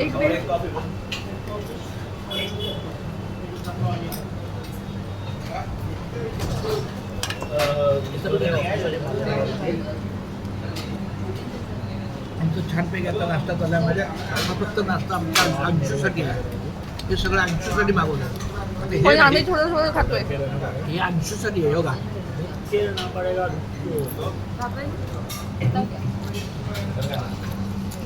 एक आमचं छानपैकी आता नाश्ता चालला माझ्या म्हणजे फक्त नाश्ता आमचा आमच्यासाठी आहे हे सगळं आमच्यासाठी मागवलं आम्ही थोडं थोडं खातोय हे आमच्यासाठी आहे योगा हो